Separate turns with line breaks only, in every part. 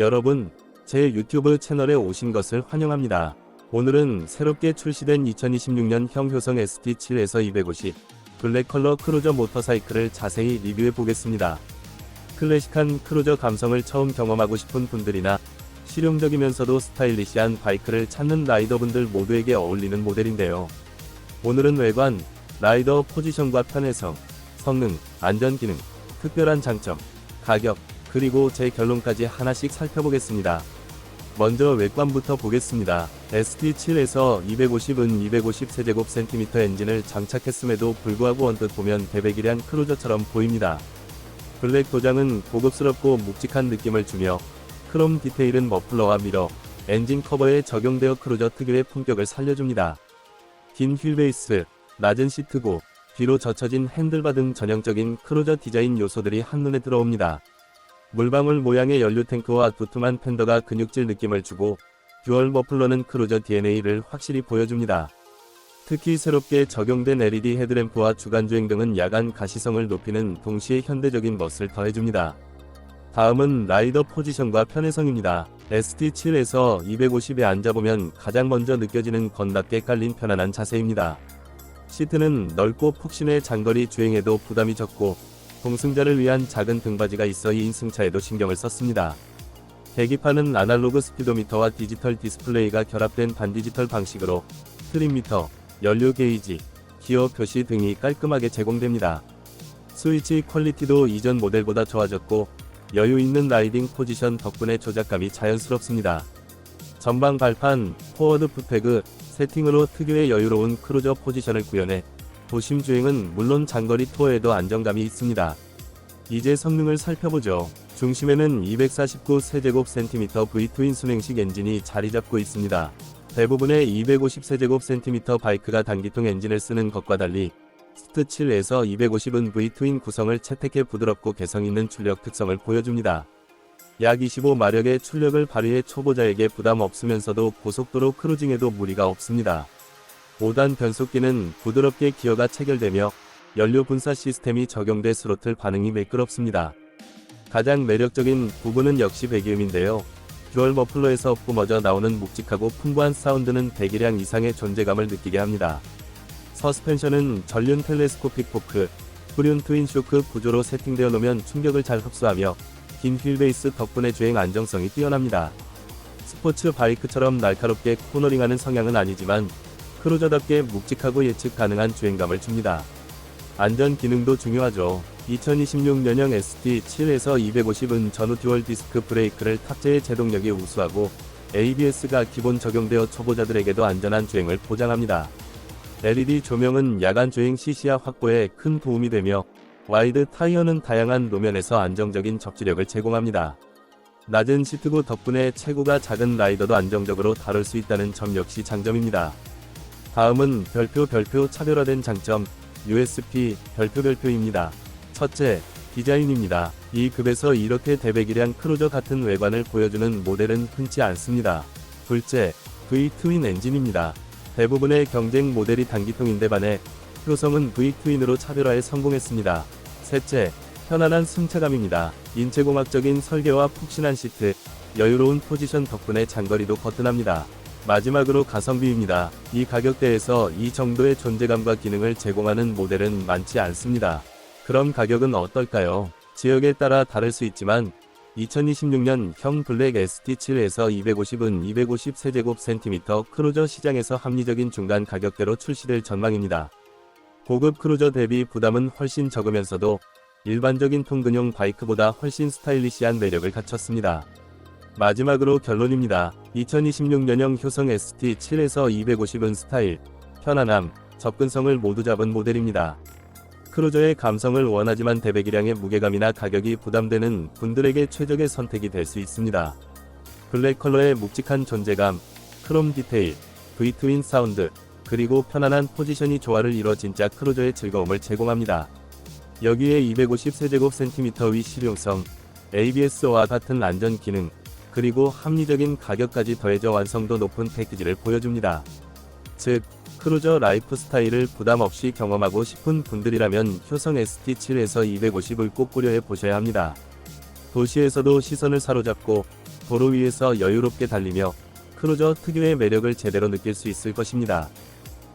여러분, 제 유튜브 채널에 오신 것을 환영합니다. 오늘은 새롭게 출시된 2026년형 효성 ST7에서 250 블랙 컬러 크루저 모터사이클을 자세히 리뷰해 보겠습니다. 클래식한 크루저 감성을 처음 경험하고 싶은 분들이나 실용적이면서도 스타일리시한 바이크를 찾는 라이더분들 모두에게 어울리는 모델인데요. 오늘은 외관, 라이더 포지션과 편의성, 성능, 안전 기능, 특별한 장점, 가격, 그리고 제 결론까지 하나씩 살펴보겠습니다. 먼저 외관부터 보겠습니다. ST7에서 250은 250 세제곱센티미터 엔진을 장착했음에도 불구하고 언뜻 보면 대배기량 크루저처럼 보입니다. 블랙 도장은 고급스럽고 묵직한 느낌을 주며 크롬 디테일은 머플러와 미러, 엔진 커버에 적용되어 크루저 특유의 품격을 살려줍니다. 긴 휠베이스, 낮은 시트고, 뒤로 젖혀진 핸들바 등 전형적인 크루저 디자인 요소들이 한눈에 들어옵니다. 물방울 모양의 연료 탱크와 두툼한 팬더가 근육질 느낌을 주고 듀얼 머플러는 크루저 DNA를 확실히 보여줍니다. 특히 새롭게 적용된 LED 헤드램프와 주간주행 등은 야간 가시성을 높이는 동시에 현대적인 멋을 더해줍니다. 다음은 라이더 포지션과 편의성입니다. ST7에서 250에 앉아보면 가장 먼저 느껴지는 건답게 깔린 편안한 자세입니다. 시트는 넓고 푹신해 장거리 주행에도 부담이 적고 동승자를 위한 작은 등받이가 있어 2인 승차에도 신경을 썼습니다. 계기판은 아날로그 스피도미터와 디지털 디스플레이가 결합된 반디지털 방식으로 트림미터, 연료 게이지, 기어 표시 등이 깔끔하게 제공됩니다. 스위치 퀄리티도 이전 모델보다 좋아졌고 여유 있는 라이딩 포지션 덕분에 조작감이 자연스럽습니다. 전방 발판, 포워드 풋패그, 세팅으로 특유의 여유로운 크루저 포지션을 구현해 도심 주행은 물론 장거리 투어에도 안정감이 있습니다. 이제 성능을 살펴보죠. 중심에는 249 세제곱센티미터 V2 인 순행식 엔진이 자리 잡고 있습니다. 대부분의 250 세제곱센티미터 바이크가 단기통 엔진을 쓰는 것과 달리 스트 7에서 250은 V2인 구성을 채택해 부드럽고 개성 있는 출력 특성을 보여줍니다. 약 25마력의 출력을 발휘해 초보자에게 부담 없으면서도 고속도로 크루징에도 무리가 없습니다. 5단 변속기는 부드럽게 기어가 체결되며 연료 분사 시스템이 적용돼 스로틀 반응이 매끄럽습니다. 가장 매력적인 부분은 역시 배기음인데요. 듀얼 머플러에서 뿜어져 나오는 묵직하고 풍부한 사운드는 배기량 이상의 존재감을 느끼게 합니다. 서스펜션은 전륜 텔레스코픽 포크, 후륜 트윈 쇼크 구조로 세팅되어 놓으면 충격을 잘 흡수하며 긴 휠베이스 덕분에 주행 안정성이 뛰어납니다. 스포츠 바이크처럼 날카롭게 코너링하는 성향은 아니지만 크루저답게 묵직하고 예측 가능한 주행감을 줍니다. 안전 기능도 중요하죠. 2026년형 ST7에서 250은 전후 듀얼 디스크 브레이크를 탑재해 제동력이 우수하고 ABS가 기본 적용되어 초보자들에게도 안전한 주행을 보장합니다. LED 조명은 야간 주행 시시야 확보에 큰 도움이 되며 와이드 타이어는 다양한 노면에서 안정적인 접지력을 제공합니다. 낮은 시트고 덕분에 체구가 작은 라이더도 안정적으로 다룰 수 있다는 점 역시 장점입니다. 다음은 별표 별표 차별화된 장점 USP 별표 별표입니다. 첫째, 디자인입니다. 이 급에서 이렇게 대배기량 크루저 같은 외관을 보여주는 모델은 흔치 않습니다. 둘째, V-트윈 엔진입니다. 대부분의 경쟁 모델이 단기통인데 반해 효성은 V-트윈으로 차별화에 성공했습니다. 셋째, 편안한 승차감입니다. 인체공학적인 설계와 푹신한 시트, 여유로운 포지션 덕분에 장거리도 거뜬합니다. 마지막으로 가성비입니다. 이 가격대에서 이 정도의 존재감과 기능을 제공하는 모델은 많지 않습니다. 그럼 가격은 어떨까요? 지역에 따라 다를 수 있지만 2026년 형 블랙 ST7에서 250은 250 세제곱센티미터 크루저 시장에서 합리적인 중간 가격대로 출시될 전망입니다. 고급 크루저 대비 부담은 훨씬 적으면서도 일반적인 통근용 바이크보다 훨씬 스타일리시한 매력을 갖췄습니다. 마지막으로 결론입니다. 2026년형 효성 ST7에서 250은 스타일, 편안함, 접근성을 모두 잡은 모델입니다. 크루저의 감성을 원하지만 대배기량의 무게감이나 가격이 부담되는 분들에게 최적의 선택이 될 수 있습니다. 블랙 컬러의 묵직한 존재감, 크롬 디테일, V-트윈 사운드, 그리고 편안한 포지션이 조화를 이뤄 진짜 크루저의 즐거움을 제공합니다. 여기에 250 세제곱센티미터 위 실용성, ABS와 같은 안전 기능, 그리고 합리적인 가격까지 더해져 완성도 높은 패키지를 보여줍니다. 즉, 크루저 라이프 스타일을 부담 없이 경험하고 싶은 분들이라면 효성 ST7에서 250을 꼭 고려해 보셔야 합니다. 도시에서도 시선을 사로잡고 도로 위에서 여유롭게 달리며 크루저 특유의 매력을 제대로 느낄 수 있을 것입니다.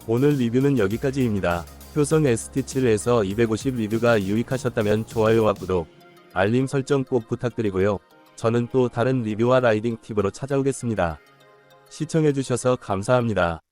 오늘 리뷰는 여기까지입니다. 효성 ST7에서 250 리뷰가 유익하셨다면 좋아요와 구독, 알림 설정 꼭 부탁드리고요. 저는 또 다른 리뷰와 라이딩 팁으로 찾아오겠습니다. 시청해주셔서 감사합니다.